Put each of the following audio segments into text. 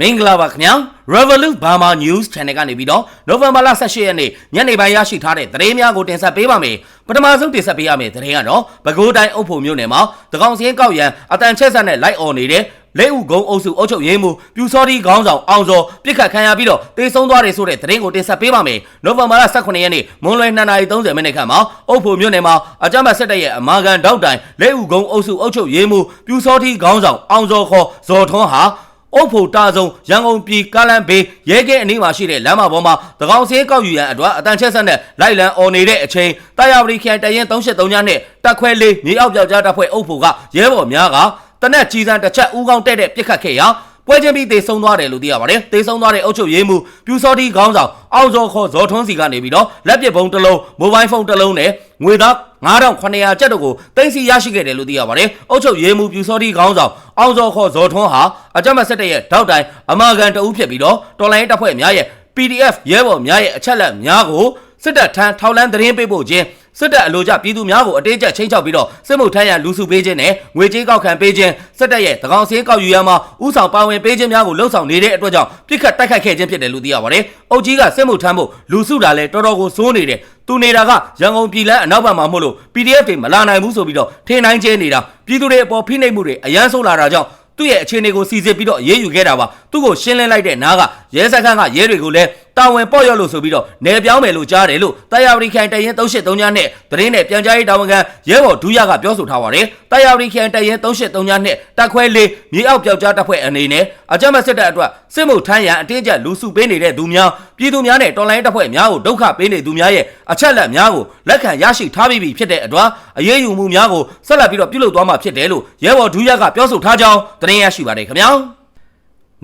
မင်္ဂလာပါခင်ဗျာ Revolut Burma News Channel ကနေပြီးတော့နိုဝင်ဘာလ18ရက်နေ့ညနေပိုင်းရရှိထားတဲ့သတင်းများကိုတင်ဆက်ပေးပါမယ်ပထမဆုံးတင်ဆက်ပေးရမယ့်သတင်းကတော့ပဲခူးတိုင်းအုပ်ဖို့မြို့နယ်မှာတကောင်စင်းကောက်ရန်အတန်ချက်ဆက်နဲ့လိုက်អော်နေတဲ့လက်ဦးကုန်းအုပ်စုအုပ်ချုပ်ရေးမှူးပြူစောတိခေါင်းဆောင်အောင်စောပြစ်ခတ်ခံရပြီးတော့တေဆုံးသွားတယ်ဆိုတဲ့သတင်းကိုတင်ဆက်ပေးပါမယ်နိုဝင်ဘာလ18ရက်နေ့မွန်းလွဲ2:30မိနစ်ခန့်မှာအုပ်ဖို့မြို့နယ်မှာအကြမ်းဖက်စစ်တပ်ရဲ့အမာခံတောက်တိုင်လက်ဦးကုန်းအုပ်စုအုပ်ချုပ်ရေးမှူးပြူစောတိခေါင်းဆောင်အောင်စောခေါ်ဇော်ထွန်းဟာ အုပ်ဖို့တာဆုံးရန်ကုန်ပြည်ကားလန်ဘေးရဲကဲအနီးမှာရှိတဲ့လမ်းမပေါ်မှာတကောင်စင်းကောက်ယူရန်အတွက်အတန်ချက်ဆက်နဲ့လိုက်လံអော်နေတဲ့အချိန်တာယာပရိခိုင်တရင်373ညနဲ့တက်ခွဲလေးမြေအောက်ပြောက်ကြားတပ်ဖွဲ့အုပ်ဖို့ကရဲဘော်များကတနက်ကြီးစံတစ်ချက်ဦးကောင်းတဲ့တဲ့ပြစ်ခတ်ခဲ့ရာ ပွဲချင်းပြီးတေဆုံးသွားတယ်လို့သိရပါတယ်တေဆုံးသွားတဲ့အုပ်ချုပ်ရေးမှူးပြူစောတိခေါင်းဆောင်အောင်စောခေါ်ဇော်ထွန်းစီကနေပြီးတော့လက်ပစ်ပုံတစ်လုံးမိုဘိုင်းဖုန်းတစ်လုံးနဲ့ငွေသား9900ကျပ်တို့ကိုတင်စီရရှိခဲ့တယ်လို့သိရပါတယ်အုပ်ချုပ်ရေးမှူးပြူစောတိခေါင်းဆောင်အောင်စောခေါ်ဇော်ထွန်းဟာအကြမ်းဖက်စစ်တပ်ရဲ့တောက်တိုင်အမာခံတအုပ်ဖြစ်ပြီးတော့တော်လိုင်းတပ်ဖွဲ့များရဲ့ PDF ရဲဘော်များရဲ့အချက်လက်များကိုစစ်တပ်ထမ်းထောက်လန်းသတင်းပေးဖို့ခြင်း စစ်တပ်အလို့ကြပြည်သူများကိုအတင်းကျပ်ချင်းချောက်ပြီးတော့စစ်မှုထမ်းရန်လူစုပေးခြင်းနဲ့ငွေကြေးကောက်ခံပေးခြင်းစစ်တပ်ရဲ့တကောင်စင်းကောက်ယူရမှာဥဆောင်ပါဝင်ပေးခြင်းများကိုလှုံ့ဆော်နေတဲ့အတွက်ကြောင့်ပြစ်ခတ်တိုက်ခိုက်ခဲ့ခြင်းဖြစ်တယ်လို့သိရပါတယ်။အုပ်ကြီးကစစ်မှုထမ်းဖို့လူစုတာလဲတော်တော်ကိုစိုးနေတယ်။သူနေတာကရန်ကုန်ပြည်လန်းအနောက်ဘက်မှာမို့လို့ PDF တွေမလာနိုင်ဘူးဆိုပြီးတော့ထင်းနိုင်ကျဲနေတာပြည်သူတွေအပေါ်ဖိနှိပ်မှုတွေအရန်ဆိုးလာတာကြောင့်သူ့ရဲ့အခြေအနေကိုစီစစ်ပြီးတော့အေးအေးယူခဲ့တာပါသူ့ကိုရှင်းလင်းလိုက်တဲ့နားကရဲစခန်းကရဲတွေကိုလည်းတာဝန်ပေါ့ရော့လို့ဆိုပြီးတော့နေပြောင်းမယ်လို့ကြားတယ်လို့တာယာဝတီခိုင်တရင်383ညနဲ့သတင်းနဲ့ပြန်ကြားရေးတာဝန်ခံရဲဘော်ဒူးရကပြောဆိုထားပါတယ်တာယာဝတီခိုင်တရင်383ညနဲ့တက်ခွဲလေးမြေအောက်ပြောက်ကြားတပ်ဖွဲ့အနေနဲ့အကြမ်းဖက်စစ်တပ်အတွက်စစ်မှုထမ်းရန်အတင်းကျပ်လူစုပေးနေတဲ့သူများပြည်သူများနဲ့တော်လိုင်းတပ်ဖွဲ့များကိုဒုက္ခပေးနေသူများရဲ့အချက်လက်များကိုလက်ခံရရှိထားပြီးပြီဖြစ်တဲ့အတွက်အရေးယူမှုများကိုဆက်လက်ပြီးတော့ပြုလုပ်သွားမှာဖြစ်တယ်လို့ရဲဘော်ဒူးရကပြောဆိုထားကြောင်းသတင်းရရှိပါတယ်ခင်ဗျာ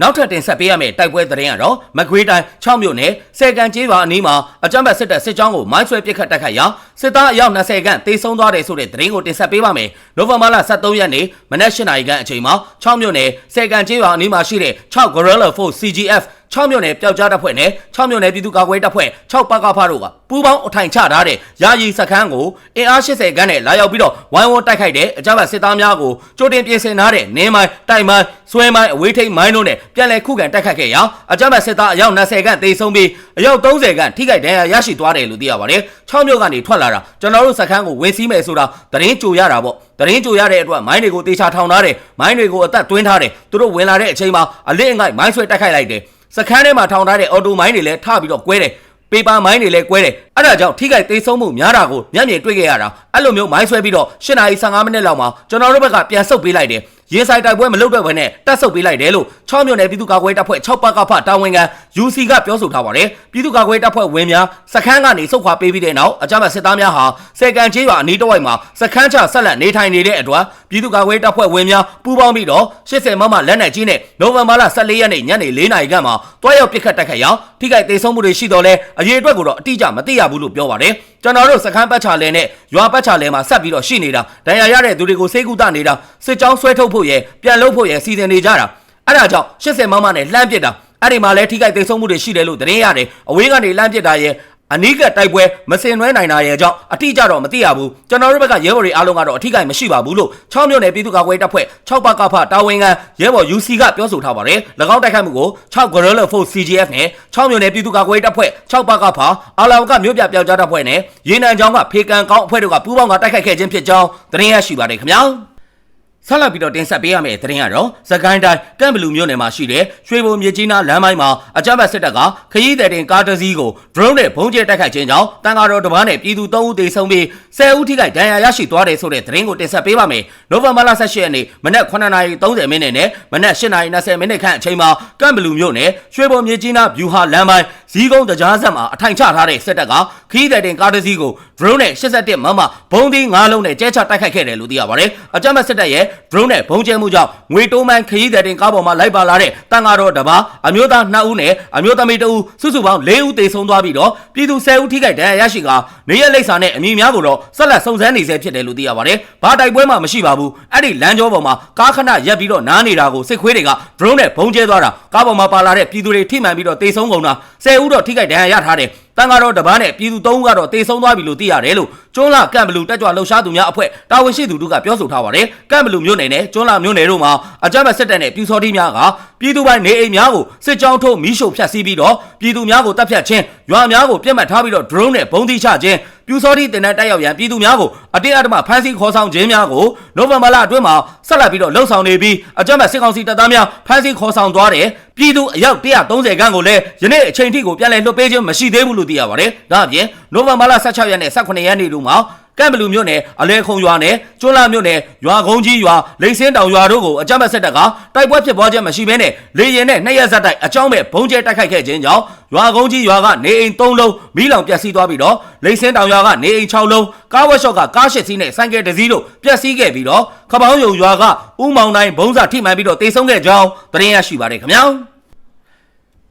နောက်ထပ်တင်ဆက်ပေးရမယ့်တိုက်ပွဲသတင်းကတော့မကွေးတိုင်း6မြို့နယ်စေကန်ကျေးရွာအနီးမှာအကြမ်းဖက်စစ်တပ်စစ်ကြောင်းကိုမိုင်းဆွဲပစ်ခတ်တိုက်ခိုက်ရာစစ်သားအယောက်20ခန့်တေဆုံးသွားတယ်ဆိုတဲ့သတင်းကိုတင်ဆက်ပေးပါမယ်။နိုဝင်ဘာလ23ရက်နေ့မနက်၈နာရီခန့်အချိန်မှာ6မြို့နယ်စေကန်ကျေးရွာအနီးမှာရှိတဲ့6 Guerrilla Force CGF 6မြို့နယ်ပျောက်ကြားတပ်ဖွဲ့နဲ့6မြို့နယ်ပြည်သူ့ကာကွယ်တပ်ဖွဲ့6ပကဖတို့ကပူးပေါင်းအထိုင်ချထားတဲ့ယာယီစခန်းကိုအင်အား80ခန်းနဲ့လာရောက်ပြီးတော့ဝိုင်းဝန်းတိုက်ခိုက်တဲ့အကြမ်းဖက်စစ်သားများကိုကြိုတင်ပြင်ဆင်ထားတဲ့နင်းမိုင်းတိုက်မိုင်းဆွဲမိုင်းအဝေးထိပ်မိုင်းတို့နဲ့ပြန်လည်ခုခံတိုက်ခိုက်ခဲ့ရာအကြမ်းဖက်စစ်သားအယောက်20ခန့်သေဆုံးပြီးအယောက်30ခန့်ထိခိုက်ဒဏ်ရာရရှိသွားတယ်လို့သိရပါတယ်6မြို့ကနေထွက်လာတာကျွန်တော်တို့စခန်းကိုဝင်စီးမယ်ဆိုတာသတင်းကြိုရတာပေါ့တရင်ကြိုရတဲ့အတွက်မိုင်းတွေကိုတေချာထောင်ထားတယ်မိုင်းတွေကိုအသက်သွင်းထားတယ်သူတို့ဝင်လာတဲ့အချိန်မှာအလစ်အငိုက်မိုင်းဆွဲတိုက်ခိုက်လိုက်တယ် စခန်းထဲမှာထောင်ထားတဲ့အော်တိုမိုင်းတွေလည်းထပြီးတော့ကွဲတယ်ပေပါမိုင်းတွေလည်းကွဲတယ်အဲ့ဒါကြောင့်ထိခိုက်သေးဆုံးမှုများတာကိုမျက်မြင်တွေ့ခဲ့ရတာအဲ့လိုမျိုးမိုင်းဆွဲပြီးတော့၈နာရီ15မိနစ်လောက်မှာကျွန်တော်တို့ဘက်ကပြန်ဆုတ်ပေးလိုက်တယ်ရေဆိုင်တိုက်ပွဲမလုပ်တော့ဘဲနဲ့တက်ဆုတ်ပေးလိုက်တယ်လို့6မြို့နယ်ပြည်သူ့ကာကွယ်တပ်ဖွဲ့6ပတ်ကဖတာဝန်ခံ UC ကပြောဆိုထားပါတယ်ပြည်သူ့ကာကွယ်တပ်ဖွဲ့ဝင်များစခန်းကနေစုခွာပေးပြီးတဲ့နောက်အကြမ်းဖက်စစ်သားများဟာစေကန်ချေးရွာအနီးတစ်ဝိုက်မှာစခန်းချဆက်လက်နေထိုင်နေတဲ့အတွက်ပြည်သူ့ကာကွယ်တပ်ဖွဲ့ဝင်များပူးပေါင်းပြီးတော့80မမလက်နက်ကြီးနဲ့နိုဝင်ဘာလ14ရက်နေ့ညနေ4နာရီခန့်မှာတွားရောက်ပစ်ခတ်တိုက်ခိုက်ရာထိခိုက်ဒေဆုံးမှုတွေရှိတော့လဲအရေးအတွက်ကိုတော့အတိအကျမသိရဘူးလို့ပြောပါတယ်ကျွန်တော်တို့စခန်းပတ်ချလဲနဲ့ရွာပတ်ချလဲမှာဆက်ပြီးတော့ရှိနေတာဒဏ်ရာရတဲ့သူတွေကိုစေကူတနေတာစစ်ကြောင်းဆွဲထုတ်ဖို့ရယ်ပြန်လုပ်ဖို့ရယ်စီစဉ်နေကြတာ အဲ့ဒါကြောင့်80မမနဲ့လှမ်းပစ်တာအဲ့ဒီမှာလဲထိခိုက်ဒေဆုံးမှုတွေရှိတယ်လို့သတင်းရတယ်အဝေးကနေလှမ်းပစ်တာရယ်အနီးကတိုက်ပွဲမစင်နွဲနိုင်တာရဲ့အကြောင်းအတိအကျတော့မသိရဘူးကျွန်တော်တို့ဘက်ကရဲဘော်တွေအားလုံးကတော့အထိကိမရှိပါဘူးလို့6မြို့နယ်ပြည်သူ့ကာကွယ်တပ်ဖွဲ့6ပကဖတာဝန်ခံရဲဘော် UC ကပြောဆိုထားပါတယ်၎င်းတိုက်ခိုက်မှုကို6 Guerrilla Force CGF နဲ့6မြို့နယ်ပြည်သူ့ကာကွယ်တပ်ဖွဲ့6ပကဖအာလောင်ကမြို့ပြပျောက်ကြားတပ်ဖွဲ့နဲ့ရေနံချောင်းကဖေကန်ကောင်းအဖွဲ့တို့ကပူးပေါင်းကတိုက်ခိုက်ခဲ့ခြင်းဖြစ်ကြောင်းသတင်းရရှိပါတယ်ခင်ဗျာ ဆက်လက်ပြီးတော့တင်ဆက်ပေးရမယ့်သတင်းကတော့သကိုင်းတိုင်းကမ်ဘလူမြို့နယ်မှာရှိတဲ့ရွှေဘုံမြေကြီးနားလမ်းပိုင်းမှာအကြမ်းဖက်စစ်တပ်ကခရီးသည်တင်ကားတစ်စီးကို drone နဲ့ဘုံကျဲတိုက်ခိုက်ခြင်းကြောင့်တန်ဃာတော်တစ်ပါးနဲ့ပြည်သူ3ဦးသေဆုံးပြီး10ဦးထိခိုက်ဒဏ်ရာရရှိသွားတယ်ဆိုတဲ့သတင်းကိုတင်ဆက်ပေးပါမယ်။နိုဝင်ဘာလ18ရက်နေ့မနက်9:30မိနစ်နဲ့မနက်8:20မိနစ်ခန့်အချိန်မှာကမ်ဘလူမြို့နယ်ရွှေဘုံမြေကြီးနားဗျူဟာလမ်းပိုင်း ဇီးကုန်းတကြားဆက်မှာအထိုင်ချထားတဲ့စစ်တပ်ကခရီးသည်တင်ကားတစ်စီးကို drone နဲ့81မမဘုံသီး9လုံးနဲ့ကျဲချတိုက်ခိုက်ခဲ့တယ်လို့သိရပါတယ်။အကြမ်းဖက်စစ်တပ်ရဲ့ drone နဲ့ဘုံကျဲမှုကြောင့်ငွေတိုးမှန်ခရီးသည်တင်ကားပေါ်မှာလိုက်ပါလာတဲ့တန်ဃာတော်တစ်ပါးအမျိုးသား2ဦးနဲ့အမျိုးသမီး2ဦးစုစုပေါင်း4ဦးသေဆုံးသွားပြီးတော့ပြည်သူ10ဦးထိခိုက်ဒဏ်ရာရရှိကာနေရလိပ်စာနဲ့အမည်များကိုတော့ဆက်လက်စုံစမ်းနေဆဲဖြစ်တယ်လို့သိရပါတယ်။ဘာတိုက်ပွဲမှမရှိပါဘူး။အဲ့ဒီလမ်းကြောပေါ်မှာကားခဏရက်ပြီးတော့နားနေတာကိုစစ်ခွေးတွေက drone နဲ့ဘုံကျဲသွားတာကားပေါ်မှာပါလာတဲ့ပြည်သူတွေထိမှန်ပြီးတော့သေဆုံးကုန်တာ10ဦးတော့ထိခိုက်ဒဏ်ရာရထားတယ်။တန်ကတော့တပားနဲ့ပြည်သူ၃ဦးကတော့တေဆုံးသွားပြီလို့သိရတယ်လို့ကျွန်းလာကမ်ဘလူတက်ကြွလှုပ်ရှားသူများအဖွဲ့တာဝန်ရှိသူတို့ကပြောဆိုထားပါတယ်ကမ်ဘလူမြို့နယ်နဲ့ကျွန်းလာမြို့နယ်တို့မှာအကြမ်းဖက်စစ်တပ်နဲ့ပြူစောတိများကပြည်သူပိုင်းနေအိမ်များကိုစစ်ကြောင်းထုတ်မီးရှို့ဖျက်ဆီးပြီးတော့ပြည်သူများကိုတပ်ဖြတ်ခြင်းရွာများကိုပြစ်မှတ်ထားပြီးတော့ drone နဲ့ပုံသီးချခြင်းပြူစောတိတင်တဲ့တိုက်ရောက်ရန်ပြည်သူများကိုအတင်းအဓမ္မဖမ်းဆီးခေါ်ဆောင်ခြင်းများကိုနိုဝင်ဘာလအတွင်းမှာဆက်လက်ပြီးတော့လှုပ်ဆောင်နေပြီးအကြမ်းဖက်စစ်ကောင်စီတပ်သားများဖမ်းဆီးခေါ်ဆောင်သွားတယ်ပြည်သူအယောက်130ခန်းကိုလည်းယနေ့အချိန်ထိကိုပြန်လည်လွှတ်ပေးခြင်းမရှိသေးဘူးလို့သိရပါတယ်ဒါအပြင်နိုဝင်ဘာလ16ရက်နဲ့18ရက်နေ့တို့မှာ ကမ်ဘလူမြို့နယ်အလဲခုံရွာနယ်ကျွန်းလာမြို့နယ်ရွာကုန်းကြီးရွာလိန်စင်းတောင်ရွာတို့ကိုအကြမ်းဖက်စစ်တပ်ကတိုက်ပွဲဖြစ်ပွားခြင်းမရှိဘဲနဲ့လေရင်နဲ့နှစ်ရက်ဇက်တိုက်အကြောင်းမဲ့ဘုံကျဲတိုက်ခိုက်ခဲ့ခြင်းကြောင့်ရွာကုန်းကြီးရွာကနေအိမ်၃လုံးမိလောင်ပျက်စီးသွားပြီးတော့လိန်စင်းတောင်ရွာကနေအိမ်6လုံးကားဝက်ရှော့ကကားရှစ်စီးနဲ့ဆိုင်ကယ်တစ်စီးတို့ပျက်စီးခဲ့ပြီးတော့ခပောင်းယုံရွာကဥမောင်တိုင်းဘုံစာထိမှန်ပြီးတော့တေဆုံးခဲ့ကြောင်းသတင်းရရှိပါတယ်ခင်ဗျာ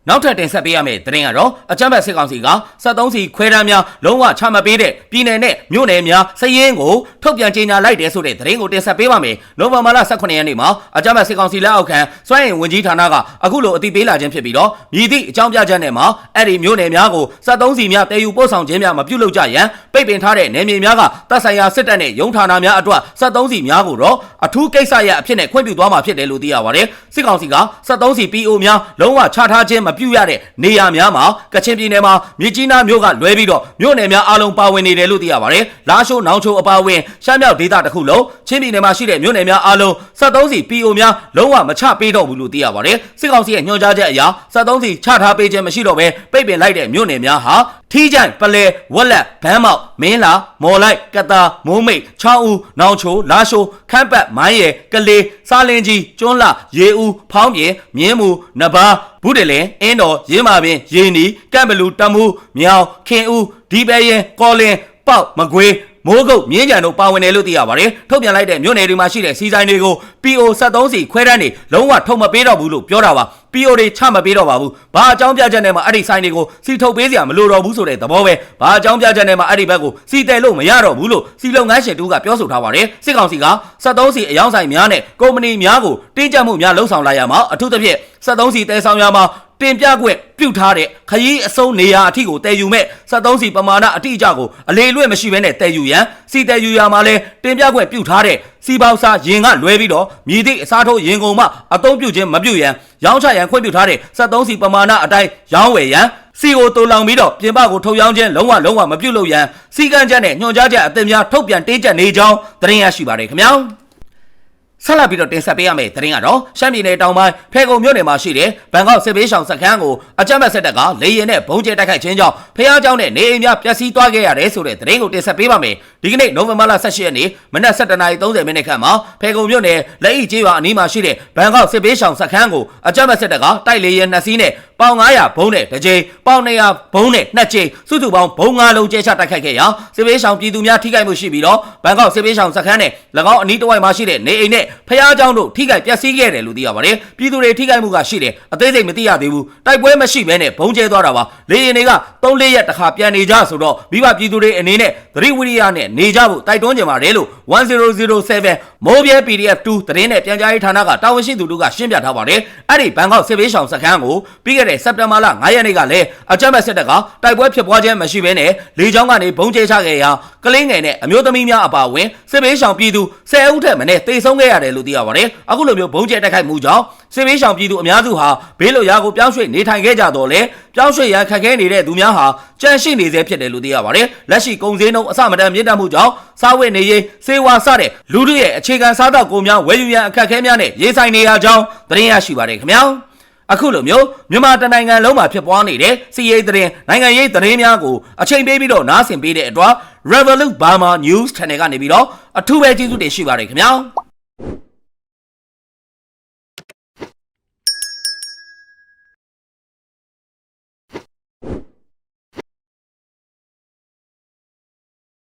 နောက်ထပ်တင်ဆက်ပေးရမယ့်သတင်းကတော့အကြမ်းဖက်စစ်ကောင်စီက73စီခွဲတမ်းများလုံးဝချမှတ်ပေးတဲ့ပြည်내နဲ့မြို့နယ်များစည်ရင်းကိုထုတ်ပြန်ကြေညာလိုက်တယ်ဆိုတဲ့သတင်းကိုတင်ဆက်ပေးပါမယ်။နိုဝင်ဘာလ18ရက်နေ့မှာအကြမ်းဖက်စစ်ကောင်စီလက်အောက်ခံစွမ်းအင်ဝန်ကြီးဌာနကအခုလိုအသိပေးလာခြင်းဖြစ်ပြီးတော့မြည်သည့်အကြောင်းပြချက်နဲ့မှာအဲ့ဒီမြို့နယ်များကို73စီများတည်ယူပို့ဆောင်ခြင်းများမပြုလုပ်ကြရန်ပိတ်ပင်ထားတဲ့နယ်မြေများကတပ်ဆိုင်ရာစစ်တပ်နဲ့ရုံးဌာနများအတွက်73စီများကိုတော့အထူးကိစ္စရအဖြစ်နဲ့ခွင့်ပြုသွားမှာဖြစ်တယ်လို့သိရပါတယ်။စစ်ကောင်စီက73စီ PO များလုံးဝချထားခြင်းမပြုရတဲ့နေရာများမှာကချင်ပြည်နယ်မှာမြစ်ကြီးနားမြို့ကလွဲပြီးတော့မြို့နယ်များအားလုံးပါဝင်နေတယ်လို့သိရပါတယ်။လာရှိုးနောင်ချိုအပါအဝင်ရှမ်းမြောက်ဒေသတစ်ခုလုံးချင်းပြည်နယ်မှာရှိတဲ့မြို့နယ်များအားလုံး73စီ PO များလုံးဝမချပေးတော့ဘူးလို့သိရပါတယ်။စစ်ကောင်စီရဲ့ညွှန်ကြားချက်အရ73စီချထားပေးခြင်းမရှိတော့ဘဲပိတ်ပင်လိုက်တဲ့မြို့နယ်များဟာထီးကြိုင်ပလဲဝက်လက်ဘန်းမောက်မင်းလာမော်လိုက်ကတာမိုးမိတ်ချောင်းဦးနောင်ချိုလာရှိုးခမ်းပတ်မိုင်းရယ်ကလေးစားလင်းကြီးကျွန်းလာရေဦးဖောင်းပြင်မြင်းမူနဘာဘုဒ္ဓလင်အင်းတော်ရင်းမာပင်ရေနီကန့်ဘလူတမူမြောင်ခင်ဦးဒီပဲရင်ကောလင်ပေါက်မကွေးမိုးကုတ်မြင်းကြံတို့ပါဝင်တယ်လို့သိရပါတယ်ထုတ်ပြန်လိုက်တဲ့မြို့နယ်တွေမှာရှိတဲ့စီဆိုင်တွေကို PO 73 စီခွဲတန်းနေလုံးဝထုတ်မပေးတော့ဘူးလို့ပြောတာပါ PO တွေချမပေးတော့ပါဘူးဘာအကြောင်းပြချက်နဲ့မှအဲ့ဒီဆိုင်တွေကိုစီထုတ်ပေးစရာမလိုတော့ဘူးဆိုတဲ့သဘောပဲဘာအကြောင်းပြချက်နဲ့မှအဲ့ဒီဘက်ကိုစီတယ်လို့မရတော့ဘူးလို့စီလုံငန်းရှင်တူကပြောဆိုထားပါတယ်စစ်ကောင်စီက73စီအယောင်ဆိုင်များနဲ့ကုမ္ပဏီများကိုတင်းကျပ်မှုများလှုံ့ဆော်လာရမှာအထူးသဖြင့်73စီတဲဆောင်ရမှာတင်ပြခွင့်ပြုထားတဲ့ခရီးအစုံနေရာအထိကိုတည်ယူမဲ့73စီပမာဏအတိအကျကိုအလေလွဲ့မရှိဘဲနဲ့တည်ယူရန်စီတည်ယူရမှာလဲတင်ပြခွင့်ပြုထားတဲ့ စီပေါင်းစားရင်ကလွဲပြီးတော့မြည်သည့်အစားထိုးရင်ကုန်မှအသုံးပြုခြင်းမပြုရန်ရောင်းချရန်ခွင့်ပြုထားတဲ့73စီပမာဏအတိုင်းရောင်းဝယ်ရန်စီကိုတူလောင်ပြီးတော့ပြင်ပကိုထုတ်ရောင်းခြင်းလုံးဝလုံးဝမပြုလုပ်ရန်စီကံချက်နဲ့ညွှန်ကြားချက်အသစ်များထုတ်ပြန်တင်းကျပ်နေကြောင်းသတင်းရရှိပါတယ်ခင်ဗျာဆက်လက်ပြီးတော့တင်ဆက်ပေးရမယ့်သတင်းကတော့ရှမ်းပြည်နယ်တောင်ပိုင်းဖေကုံမြို့နယ်မှာရှိတဲ့ဘန်ကောက်စစ်ပေးရှောင်စခန်းကိုအကြမ်းဖက်စစ်တပ်ကလေရင်နဲ့ဘုံကျဲတိုက်ခိုက်ခြင်းကြောင့်ဖျားเจ้าနဲ့နေအိမ်များပျက်စီးသွားခဲ့ရတယ်ဆိုတဲ့သတင်းကိုတင်ဆက်ပေးပါမယ်။ ဒီကနေ့နိုဝင်ဘာလ18ရက်နေ့မနက်7:30မိနစ်ခန့်မှာဖေကုံမြို့နယ်လက်ဤကျေးရွာအနီးမှာရှိတဲ့ဘန်ကောက်စစ်ပေးရှောင်စခန်းကိုအကြမ်းဖက်စစ်တပ်ကတိုက်လေရင်နှစ်စီးနဲ့ပေါင်900ဘုံနဲ့တစ်ကြိမ်ပေါင်200ဘုံနဲ့နှစ်ကြိမ်စုစုပေါင်းဘုံ9လုံးကျဲချတိုက်ခိုက်ခဲ့ရာစစ်ပေးရှောင်ပြည်သူများထိခိုက်မှုရှိပြီးတော့ဘန်ကောက်စစ်ပေးရှောင်စခန်းနဲ့၎င်းအနီးတစ်ဝိုက်မှာရှိတဲ့နေအိမ်နဲ့ဖျားเจ้าတို့ထိခိုက်ပျက်စီးခဲ့တယ်လို့သိရပါတယ်။ပြည်သူတွေထိခိုက်မှုကရှိတယ်အသေးစိတ်မသိရသေးဘူး။တိုက်ပွဲမရှိဘဲနဲ့ဘုံကျဲသွားတာပါ။လေရင်တွေက3-4ရက်တခါပြန်နေကြဆိုတော့မိဘပြည်သူတွေအနေနဲ့သတိဝိရိယနဲ့ နေကြဖို့တိုက်တွန်းကြပါတယ်လို့1007မိုးပြဲ PDF 2သတင်းနဲ့ပြန်ကြားရေးဌာနကတာဝန်ရှိသူတို့ကရှင်းပြထားပါတယ်။အဲ့ဒီဘန်ကောက်စစ်ပေးရှောင်စခန်းကိုပြီးခဲ့တဲ့စက်တင်ဘာလ9ရက်နေ့ကလည်းအကြမ်းဖက်စစ်တပ်ကတိုက်ပွဲဖြစ်ပွားခြင်းမရှိဘဲနဲ့လေကြောင်းကနေဘုံကျဲချခဲ့ရာကလင်းငယ်နဲ့အမျိုးသမီးများအပါအဝင်စစ်ပေးရှောင်ပြည်သူ10ဦးထက်မနည်းတေဆုံးခဲ့ရတယ်လို့သိရပါတယ်။အခုလိုမျိုးဘုံကျဲတိုက်ခိုက်မှုကြောင့်စစ်ပေးရှောင်ပြည်သူအများစုဟာဘေးလွတ်ရာကိုပြောင်းရွှေ့နေထိုင်ခဲ့ကြတော့လေ ပြောင်းရွှေ့ရန်ခက်ခဲနေတဲ့သူများဟာကြန့်ရှိနေစေဖြစ်တယ်လို့သိရပါတယ်။လက်ရှိကုန်စည်နှုန်းအဆမတန်မြင့်တက်မှုကြောင့်စားဝတ်နေရေးစေဝါစတဲ့လူတွေရဲ့အခြေခံစားသောက်ကုန်များဝယ်ယူရန်အခက်အခဲများနဲ့ရေးဆိုင်နေရကြောင်းသတင်းရရှိပါတယ်ခင်ဗျာ။အခုလိုမျိုးမြန်မာတနိုင်ငံလုံးမှာဖြစ်ပွားနေတဲ့စီးရေးသတင်းနိုင်ငံရေးသတင်းများကိုအချိန်ပေးပြီးတော့နားဆင်ပေးတဲ့အတွက် Revolut Burma News Channel ကနေပြီးတော့အထူးပဲကျေးဇူးတင်ရှိပါတယ်ခင်ဗျာ။